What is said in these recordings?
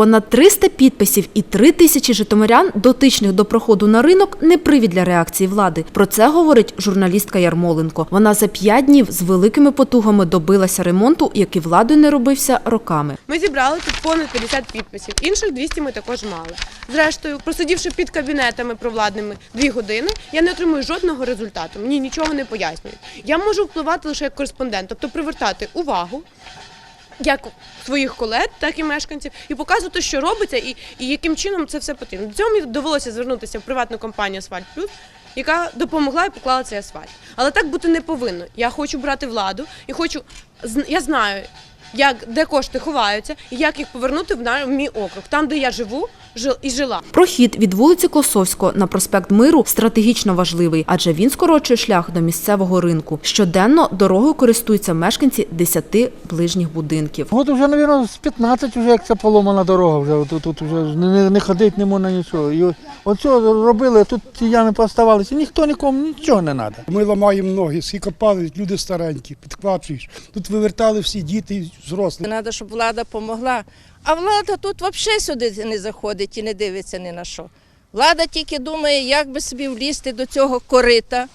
Понад 300 підписів і 3 тисячі житомирян, дотичних до проходу на ринок, не привід для реакції влади. Про це говорить журналістка Ярмоленко. Вона за 5 днів з великими потугами добилася ремонту, який владою не робився роками. Ми зібрали тут понад 50 підписів. Інших 200 ми також мали. Зрештою, просидівши під кабінетами провладними дві години, я не отримую жодного результату. Мені нічого не пояснюють. Я можу впливати лише як кореспондент, тобто привертати увагу. Як своїх колег, так і мешканців, і показувати, що робиться, і, і яким чином це все потрібно. До цього мені довелося звернутися в приватну компанію Асфальт Плюс, яка допомогла і поклала цей асфальт. Але так бути не повинно. Я хочу брати владу і хочу я знаю, як де кошти ховаються, і як їх повернути в на- в мій округ, там, де я живу жил, і жила. Прохід від вулиці Клосовського на проспект Миру стратегічно важливий, адже він скорочує шлях до місцевого ринку. Щоденно дорогою користуються мешканці 10 ближніх будинків. От вже, мабуть, з 15 вже як ця поломана дорога, вже тут, тут вже не, не, не ходить, не можна нічого. І оцього робили, тут ті ями поставалися, ніхто нікому нічого не треба. Ми ламаємо ноги, скільки падають, люди старенькі, підквачуєш. Тут вивертали всі діти і взрослі. Треба, щоб влада допомогла. А влада тут взагалі сюди не заходить і не дивиться ні на що. Влада тільки думає, як би собі влізти до цього корита.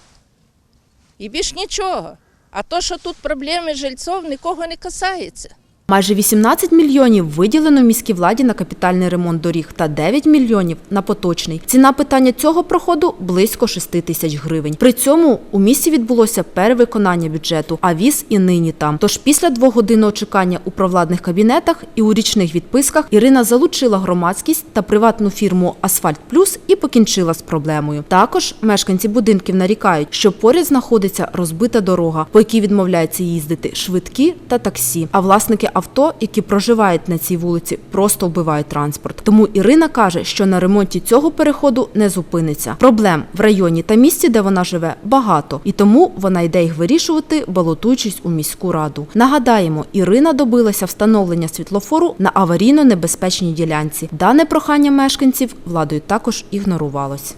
І більш нічого. А то, що тут проблеми жильців, нікого не касається. Майже 18 мільйонів виділено міській владі на капітальний ремонт доріг та 9 мільйонів на поточний. Ціна питання цього проходу близько 6 тисяч гривень. При цьому у місті відбулося перевиконання бюджету, а віз і нині там. Тож після двогодинного чекання у провладних кабінетах і у річних відписках Ірина залучила громадськість та приватну фірму Асфальт Плюс і покінчила з проблемою. Також мешканці будинків нарікають, що поряд знаходиться розбита дорога, по якій відмовляються їздити швидкі та таксі. А власники авто, які проживають на цій вулиці, просто вбивають транспорт. Тому Ірина каже, що на ремонті цього переходу не зупиниться. Проблем в районі та місті, де вона живе, багато, і тому вона йде їх вирішувати, балотуючись у міську раду. Нагадаємо, Ірина добилася встановлення світлофору на аварійно небезпечній ділянці. Дане прохання мешканців владою також ігнорувалось.